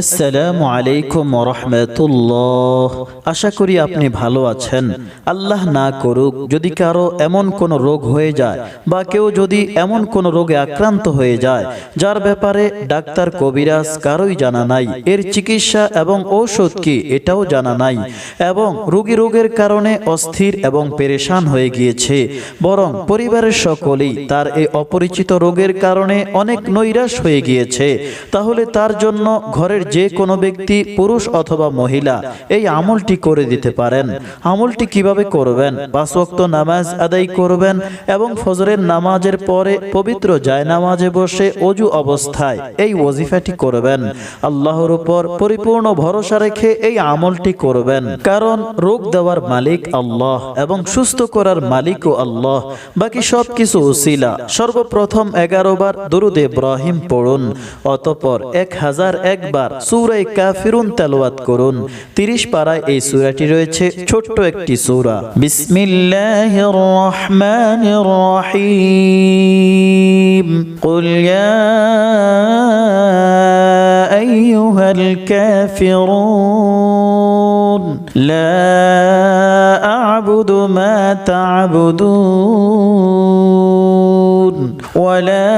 আসসালামু আলাইকুম রহমতুল্লাহ আশা করি আপনি ভালো আছেন। আল্লাহ না করুক, যদি কারও এমন কোনো রোগ হয়ে যায় বা কেউ যদি এমন কোনো রোগে আক্রান্ত হয়ে যায়, যার ব্যাপারে ডাক্তার কবিরাজ কারোই জানা নাই, এর চিকিৎসা এবং ঔষধ কি এটাও জানা নাই, এবং রোগী রোগের কারণে অস্থির এবং পেরেশান হয়ে গিয়েছে, বরং পরিবারের সকলেই তার এই অপরিচিত রোগের কারণে অনেক নৈরাশ হয়ে গিয়েছে, তাহলে তার জন্য ঘরের যে কোনো ব্যক্তি পুরুষ অথবা মহিলা, এই আমলটি করে দিতে পারেন। আমলটি কীভাবে করবেন? পাঁচ ওয়াক্ত নামাজ আদায় করবেন এবং ফজরের নামাজের পরে পবিত্র যায় নামাজে বসে অজু অবস্থায় এই ওজিফাটি করবেন। আল্লাহর উপর পরিপূর্ণ ভরসা রেখে এই আমলটি করবেন। কারণ রোগ দেওয়ার মালিক আল্লাহ এবং সুস্থ করার মালিকও আল্লাহ। বাকি সব কিছু উসিলা। সর্বপ্রথম এগারো বার দুরুদ ইব্রাহিম পড়ুন, অতপর এক হাজার একবার সুরাই কাফিরুন তেলাওয়াত করুন তিরিশ পাড়ায় এই সুরাটি রয়েছে ছোট্ট একটি সুরা বিসমিল্লাহির রহমানির রহিম قل يا أيها الكافرون لا أعبد ما تعبدون ولا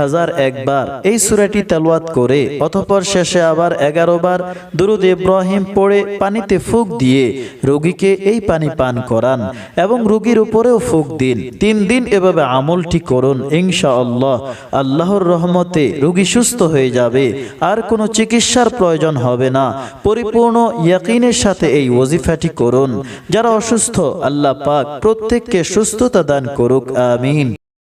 হাজার একবার। এই সুরাটি তেলওয়াত করে, অতপর শেষে আবার এগারো বার দুরুদ ইব্রাহিম পড়ে পানিতে ফুক দিয়ে রোগীকে এই পানি পান করান এবং রোগীর উপরেও ফুক দিন। তিন দিন এভাবে আমলটি করুন ইনশা আল্লাহ আল্লাহর রহমতে রোগী সুস্থ হয়ে যাবে, আর কোনো চিকিৎসার প্রয়োজন হবে না। পরিপূর্ণ ইয়াকিনের সাথে এই ওজিফাটি করুন। যারা অসুস্থ, আল্লাহ পাক প্রত্যেককে সুস্থতা দান করুক, আমিন।